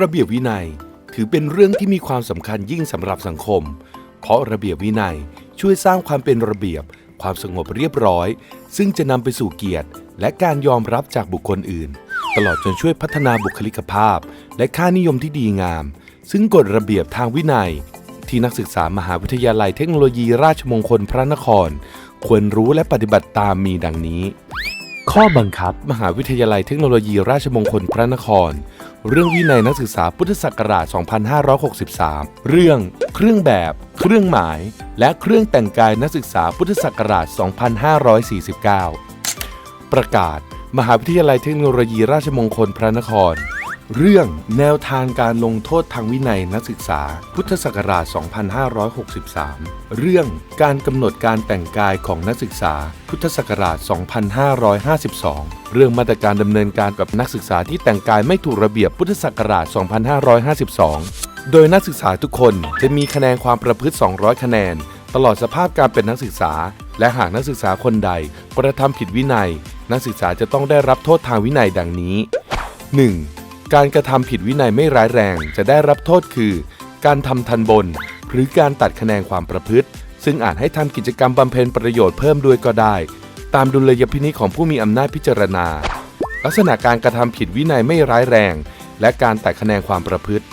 ระเบียบวินัยถือเป็นเรื่องที่มีความสำคัญยิ่งสำหรับสังคม เพราะระเบียบวินัยช่วยสร้างความเป็นระเบียบ ความสงบเรียบร้อย ซึ่งจะนำไปสู่เกียรติ และการยอมรับจากบุคคลอื่น ตลอดจนช่วยพัฒนาบุคลิกภาพ และค่านิยมที่ดีงาม ซึ่งกฎระเบียบทางวินัย ที่นักศึกษามหาวิทยาลัยเทคโนโลยีราชมงคลพระนคร ควรรู้และปฏิบัติตามมีดังนี้ ข้อบังคับ มหาวิทยาลัยเทคโนโลยีราชมงคลพระนคร เรื่องวินัยนักศึกษาพุทธศักราช 2563 เรื่อง เครื่องแบบ เครื่องหมาย และเครื่องแต่งกายนักศึกษาพุทธศักราช 2549 ประกาศ มหาวิทยาลัยเทคโนโลยีราชมงคลพระนคร เรื่องแนวทางการลงโทษทางวินัยนักศึกษา พุทธศักราช 2563 เรื่องการกำหนดการแต่งกายของนักศึกษา พุทธศักราช 2552 เรื่องมาตรการดำเนินการกับนักศึกษาที่แต่งกายไม่ถูกระเบียบพุทธศักราช 2552 โดยนักศึกษาทุกคนจะมีคะแนนความประพฤติ 200 คะแนน ตลอดสภาพการเป็นนักศึกษา และหากนักศึกษาคนใดกระทำผิดวินัย นักศึกษาจะต้องได้รับโทษทางวินัยดังนี้ 1. การกระทำผิดวินัยไม่ร้ายแรงจะได้รับโทษคือ การทำทันบน หรือการตัดคะแนนความประพฤติ ซึ่งอาจให้ทำกิจกรรมบำเพ็ญประโยชน์เพิ่มด้วยก็ได้ ตามดุลยพินิจของผู้มีอำนาจพิจารณา ลักษณะการกระทำผิดวินัยไม่ร้ายแรง และการตัดคะแนนความประพฤติ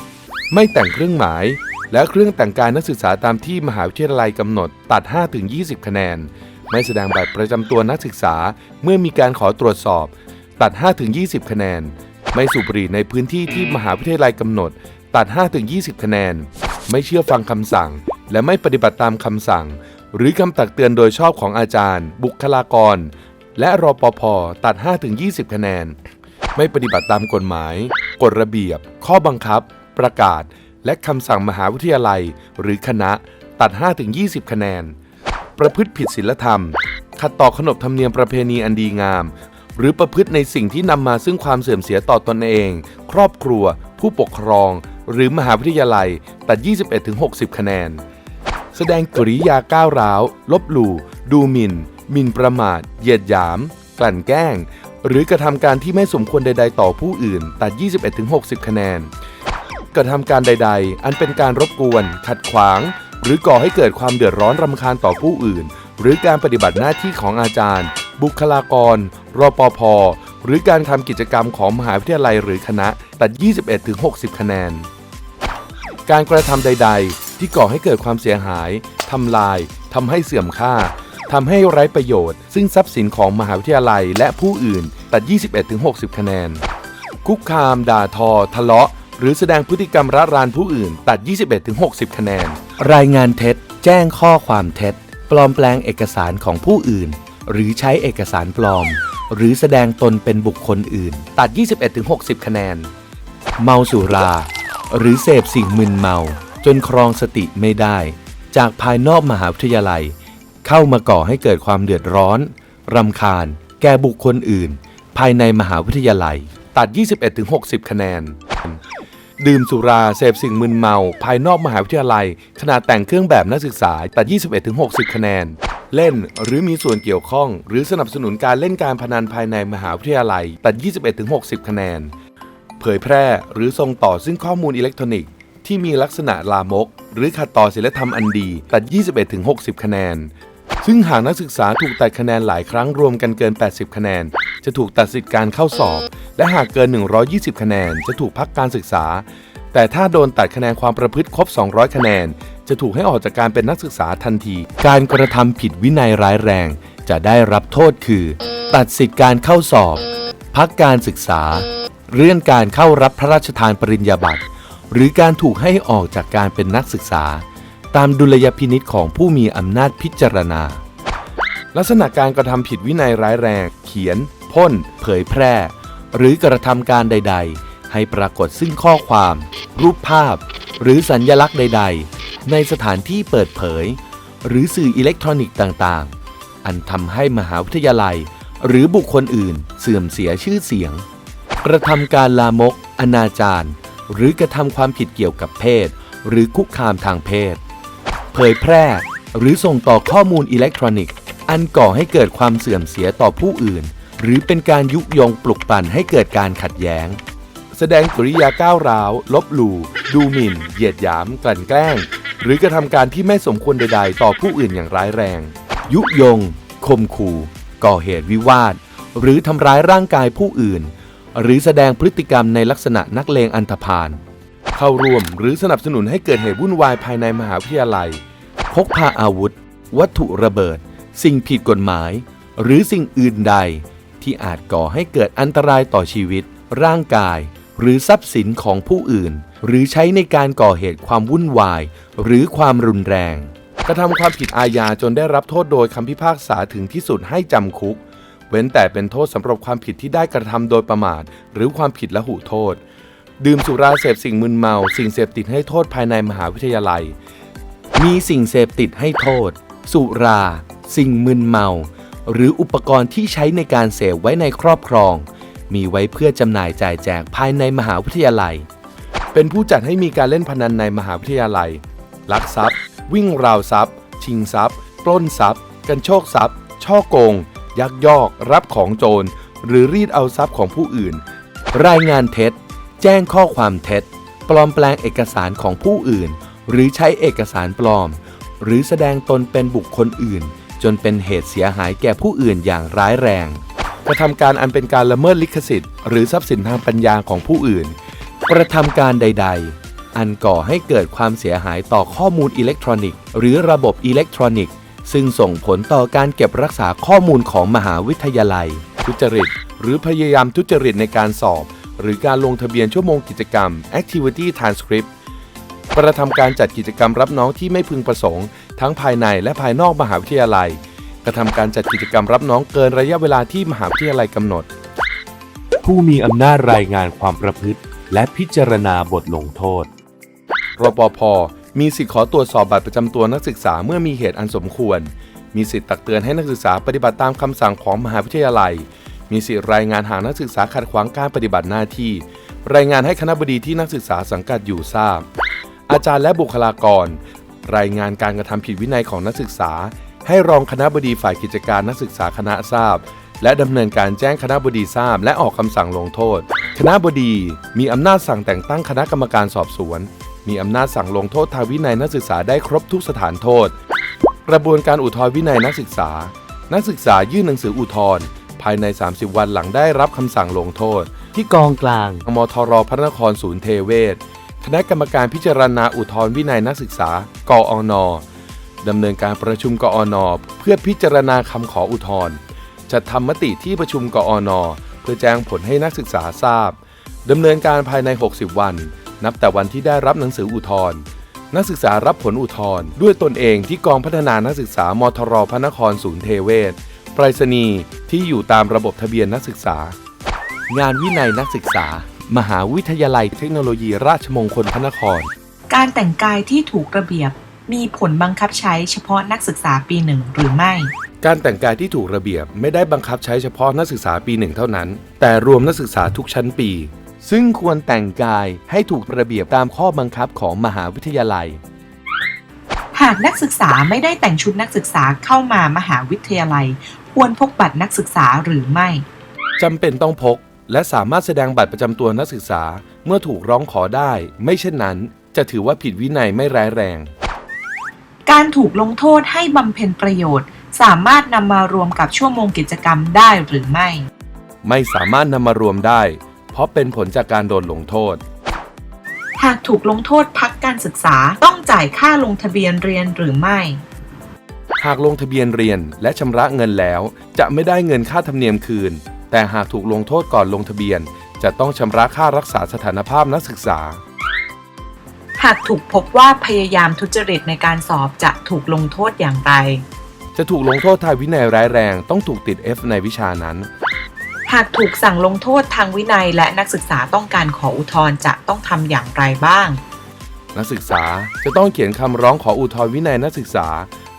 ไม่แต่งเครื่องหมาย และเครื่องแต่งกายนักศึกษาตามที่มหาวิทยาลัยกำหนดตัด 5-20 คะแนน ไม่แสดงบัตรประจำตัวนักศึกษาเมื่อมีการขอตรวจสอบ ตัด 5-20 คะแนน ไม่สูบบุหรี่ในพื้นที่ที่มหาวิทยาลัยกำหนด ตัด 5-20 คะแนน ไม่เชื่อฟังคำสั่ง และไม่ปฏิบัติตามคำสั่ง หรือคำตักเตือนโดยชอบของอาจารย์ บุคลากร และรอปภตัด 5-20 คะแนน ไม่ปฏิบัติตามกฎหมาย กฎระเบียบ ข้อบังคับ ประกาศ และคำสั่งมหาวิทยาลัย หรือคณะตัด 5-20 คะแนน ประพฤติผิดศีลธรรมขัดต่อขนบธรรมเนียมประเพณีอันดีงาม หรือประพฤติในสิ่งที่นำมาซึ่งความเสื่อมเสียต่อตอนเอง ครอบครัว ผู้ปกครอง หรือมหาวิทยาลัย ตัด 21-60 คะแนน แสดงกริยาก้าวร้าว ลบหลู่ ดูหมิ่นหมิ่นประมาท เหยียดหยาม กลั่นแกล้ง หรือกระทำการที่ไม่สมควรใด ๆ ต่อผู้อื่น ตัด 21-60 คะแนน กระทำการใด ๆ อันเป็นการรบกวน ขัดขวาง หรือก่อให้เกิดความเดือดร้อนรำคาญต่อผู้อื่น หรือการปฏิบัติหน้าที่ของอาจารย์ บุคลากร รปภ หรือการทำกิจกรรมของมหาวิทยาลัยหรือคณะ ตัด 21-60 คะแนน การกระทำใด ๆ ที่ก่อให้เกิดความเสียหาย ทำลาย ทำให้เสื่อมค่า ทำให้ไร้ประโยชน์ ซึ่งทรัพย์สินของมหาวิทยาลัยและผู้อื่น ตัด 21-60 คะแนน คุกคาม ด่าทอ ทะเลาะ หรือแสดงพฤติกรรมระรานผู้อื่น ตัด 21-60 คะแนน รายงานเท็จ แจ้งข้อความเท็จ ปลอมแปลงเอกสารของผู้อื่น หรือใช้เอกสารปลอม หรือแสดงตนเป็นบุคคลอื่น ตัด 21-60 คะแนน เมาสุรา หรือเสพสิ่งมึนเมา จนครองสติไม่ได้ จากภายนอกมหาวิทยาลัย เข้ามาก่อให้เกิดความเดือดร้อนรำคาญ แก่บุคคลอื่น ภายในมหาวิทยาลัย ตัด 21-60 คะแนน ดื่มสุราเสพสิ่งมึนเมา ภายนอกมหาวิทยาลัย ขณะแต่งเครื่องแบบนักศึกษาตัด 21-60 คะแนน เล่นหรือมีส่วนเกี่ยวข้อง หรือสนับสนุนการเล่นการพนันภายในมหาวิทยาลัย ตัด 21-60 คะแนน เผยแพร่หรือส่งต่อซึ่งข้อมูลอิเล็กทรอนิกส์ที่มีลักษณะลามก หรือขัดต่อศีลธรรมอันดี ตัด 21-60 คะแนน ซึ่งหากนักศึกษาถูกตัดคะแนนหลายครั้งรวมกันเกิน 80 คะแนน จะถูกตัดสิทธิการเข้าสอบ และหากเกิน 120 คะแนน จะถูกพักการศึกษา แต่ถ้าโดนตัดคะแนนความประพฤติครบ 200 คะแนน จะถูกให้ออกจากการเป็นนักศึกษาทันที การกระทำผิดวินัยร้ายแรง จะได้รับโทษคือ ตัดสิทธิการเข้าสอบ พักการศึกษาเลื่อนการเข้ารับพระราชทานปริญญาบัตรหรือการถูกให้ออกจากการเป็นนักศึกษา ตามดุลยพินิษของผู้มีอำนาจพิจารณา ลักษณะการกระทำผิดวินัยร้ายแรง เขียน พ่น เผยแพร่ หรือกระทำการใด ๆ ให้ปรากฏซึ่งข้อความ รูปภาพ หรือสัญญลักษณ์ใด ๆ ในสถานที่เปิดเผย หรือสื่ออิเล็กทรอนิกส์ต่างๆ อันทำให้มหาวิทยาลัย หรือบุคคลอื่น เสื่อมเสียชื่อเสียง กระทำการลามก อนาจารหรือกระทำความผิดเกี่ยวกับเพศ หรือคุกคามทางเพศ เผยแพร่ หรือส่งต่อข้อมูลอิเล็กทรอนิกส์ อันก่อให้เกิดความเสื่อมเสียต่อผู้อื่น หรือเป็นการยุยงปลุกปั่นให้เกิดการขัดแย้ง แสดงกริยาก้าวร้าว ลบหลู่ ดูหมิ่น เหยียดหยาม กลั่นแกล้ง หรือกระทำการที่ไม่สมควรใด ๆ ต่อผู้อื่นอย่างร้ายแรง ยุยงคมขู่ก่อเหตุวิวาท หรือทำร้ายร่างกายผู้อื่น หรือแสดงพฤติกรรมในลักษณะนักเลงอันธพาลเข้าร่วมหรือสนับสนุนให้เกิดเหตุวุ่นวายภายในมหาวิทยาลัย พกพาอาวุธ วัตถุระเบิด สิ่งผิดกฎหมาย หรือสิ่งอื่นใด ที่อาจก่อให้เกิดอันตรายต่อชีวิต ร่างกาย หรือทรัพย์สินของผู้อื่น หรือใช้ในการก่อเหตุความวุ่นวาย หรือความรุนแรง กระทำความผิดอาญาจนได้รับโทษโดยคำพิพากษาถึงที่สุดให้จำคุก เว้นแต่เป็นโทษสำหรับความผิดที่ได้กระทำโดยประมาท หรือความผิดละหุโทษ ดื่มสุราเสพสิ่งมึนเมา สิ่งเสพติดให้โทษภายในมหาวิทยาลัย มีสิ่งเสพติดให้โทษ สุรา สิ่งมึนเมา หรืออุปกรณ์ที่ใช้ในการเสพไว้ในครอบครอง มีไว้เพื่อจำหน่ายจ่ายแจกภายในมหาวิทยาลัย เป็นผู้จัดให้มีการเล่นพนันในมหาวิทยาลัย ลักทรัพย์ วิ่งราวทรัพย์ ชิงทรัพย์ ปล้นทรัพย์ กันโชคทรัพย์ ช่อโกง ยักยอก รับของโจร หรือรีดเอาทรัพย์ของผู้อื่น รายงานเท็จ แจ้งข้อความเท็จ ปลอมแปลงเอกสารของผู้อื่น หรือใช้เอกสารปลอม หรือแสดงตนเป็นบุคคลอื่น จนเป็นเหตุเสียหายแก่ผู้อื่นอย่างร้ายแรงกระทำการอันเป็นการละเมิดลิขสิทธิ์หรือทรัพย์สินทางปัญญาของผู้อื่น กระทำการใด ๆ อันก่อให้เกิดความเสียหายต่อข้อมูลอิเล็กทรอนิกส์ หรือระบบอิเล็กทรอนิกส์ ซึ่งส่งผลต่อการเก็บรักษาข้อมูลของมหาวิทยาลัย ทุจริต หรือพยายามทุจริตในการสอบ หรือการลงทะเบียนชั่วโมงกิจกรรม activity transcript กระทำการจัดกิจกรรมรับน้องที่ไม่พึงประสงค์ ทั้งภายในและภายนอกมหาวิทยาลัย กระทำการจัดกิจกรรมรับน้องเกินระยะเวลาที่มหาวิทยาลัยกำหนด ผู้มีอำนาจรายงานความประพฤติ และพิจารณาบทลงโทษ รปภ มีสิทธิขอตรวจสอบบัตรประจำตัวนักศึกษาเมื่อมีเหตุอันสมควร มีสิทธิตักเตือนให้นักศึกษาปฏิบัติตามคำสั่งของมหาวิทยาลัย มีสิทธิรายงานหากนักศึกษาขัดขวางการปฏิบัติหน้าที่ รายงานให้คณะบดีที่นักศึกษาสังกัดอยู่ทราบ อาจารย์และบุคลากร รายงานการกระทำผิดวินัยของนักศึกษา ให้รองคณะบดีฝ่ายกิจการนักศึกษาคณะทราบ และดำเนินการแจ้งคณะบดีทราบ และออกคำสั่งลงโทษ คณะบดีมีอำนาจสั่งแต่งตั้งคณะกรรมการสอบสวน มีอำนาจสั่งลงโทษทางวินัยนักศึกษาได้ครบทุกสถานโทษ กระบวนการอุทธรณ์วินัยนักศึกษา นักศึกษายื่นหนังสืออุทธรณ์ภายใน 30 วันหลังได้รับคำสั่งลงโทษ ที่กองกลางมทรพระนครศูนย์เทเวศ คณะกรรมการพิจารณาอุทธรณ์วินัยนักศึกษา กอนดำเนินการประชุมกอนเพื่อพิจารณาคำขออุทธรณ์จัดทำมติที่ประชุมกอนเพื่อแจ้งผลให้นักศึกษาทราบดำเนินการภายใน 60 วัน นับแต่วันที่ได้รับหนังสืออุทธรณ์นักศึกษารับผลอุทธรณ์ด้วยตนเองที่กองพัฒนานักศึกษามทรพระนครศูนย์เทเวศไปรษณีย์ที่อยู่ตามระบบทะเบียนนักศึกษา งานวินัยนักศึกษา มหาวิทยาลัยเทคโนโลยีราชมงคลพระนคร การแต่งกายที่ถูกระเบียบ มีผลบังคับใช้เฉพาะนักศึกษาปีหนึ่งหรือไม่ การแต่งกายที่ถูกระเบียบไม่ได้บังคับใช้เฉพาะนักศึกษาปีหนึ่งเท่านั้น แต่รวมนักศึกษาทุกชั้นปี ซึ่งควรแต่งกายให้ถูกระเบียบตามข้อบังคับของมหาวิทยาลัย หากนักศึกษาไม่ได้แต่งชุดนักศึกษาเข้ามามหาวิทยาลัย ควรพกบัตรนักศึกษาหรือไม่จำเป็นต้องพก และสามารถแสดงบัตรประจำตัวนักศึกษาเมื่อถูกร้องขอได้ ไม่เช่นนั้น จะถือว่าผิดวินัยไม่ร้ายแรง การถูกลงโทษให้บำเพ็ญประโยชน์ สามารถนำมารวมกับชั่วโมงกิจกรรมได้หรือไม่ ไม่สามารถนำมารวมได้ เพราะเป็นผลจากการโดนลงโทษ หากถูกลงโทษพักการศึกษาต้องจ่ายค่าลงทะเบียนเรียนหรือไม่ หากลงทะเบียนเรียนและชำระเงินแล้ว จะไม่ได้เงินค่าธรรมเนียมคืน แต่หากถูกลงโทษก่อนลงทะเบียน จะต้องชำระค่ารักษาสถานภาพนักศึกษา หากถูกพบว่าพยายามทุจริตในการสอบจะถูกลงโทษอย่างไร จะถูกลงโทษทางวินัยร้ายแรงต้องถูกติด F ในวิชานั้น หากถูกสั่งลงโทษทางวินัยและนักศึกษาต้องการขออุทธรณ์จะต้องทำอย่างไรบ้าง นักศึกษาจะต้องเขียนคำร้องขออุทธรณ์วินัยนักศึกษา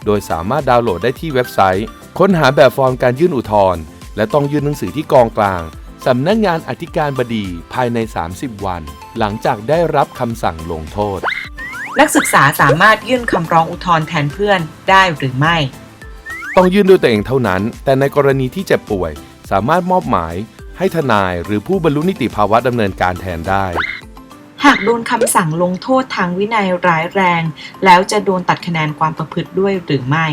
โดยสามารถดาวน์โหลดได้ที่เว็บไซต์ ค้นหาแบบฟอร์มการยื่นอุทธรณ์ และต้องยื่นหนังสือที่กองกลางสำนักงานอธิการบดีภายใน 30 วัน หลังจากได้รับคำสั่งลงโทษ นักศึกษาสามารถยื่นคำร้องอุทธรณ์แทนเพื่อนได้หรือไม่ ต้องยื่นด้วยตัวเองเท่านั้น แต่ในกรณีที่เจ็บป่วย สามารถมอบหมายให้ทนายหรือผู้บรรลุนิติภาวะดำเนินการแทนได้ หากโดนคำสั่งลงโทษทางวินัยร้ายแรง แล้วจะโดนตัดคะแนนความประพฤติด้วยหรือไม่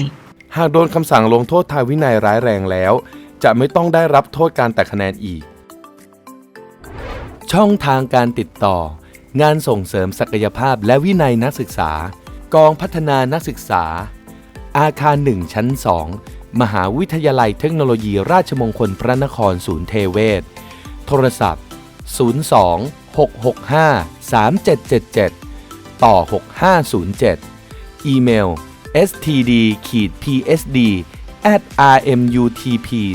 หากโดนคำสั่งลงโทษทางวินัยร้ายแรงแล้ว จะไม่ต้องได้รับโทษการแตัดคะแนนอีก ช่องทางการติดต่อ งานส่งเสริมศักยภาพและวินัยนักศึกษา กองพัฒนานักศึกษา อาคาร 1 ชั้น 2 มหาวิทยาลัยเทคโนโลยีราชมงคลพระนครศูนย์เทเวศ โทรศัพท์ 02 665 3777 ต่อ 6507 อีเมล std-psd at rmutp.ac.th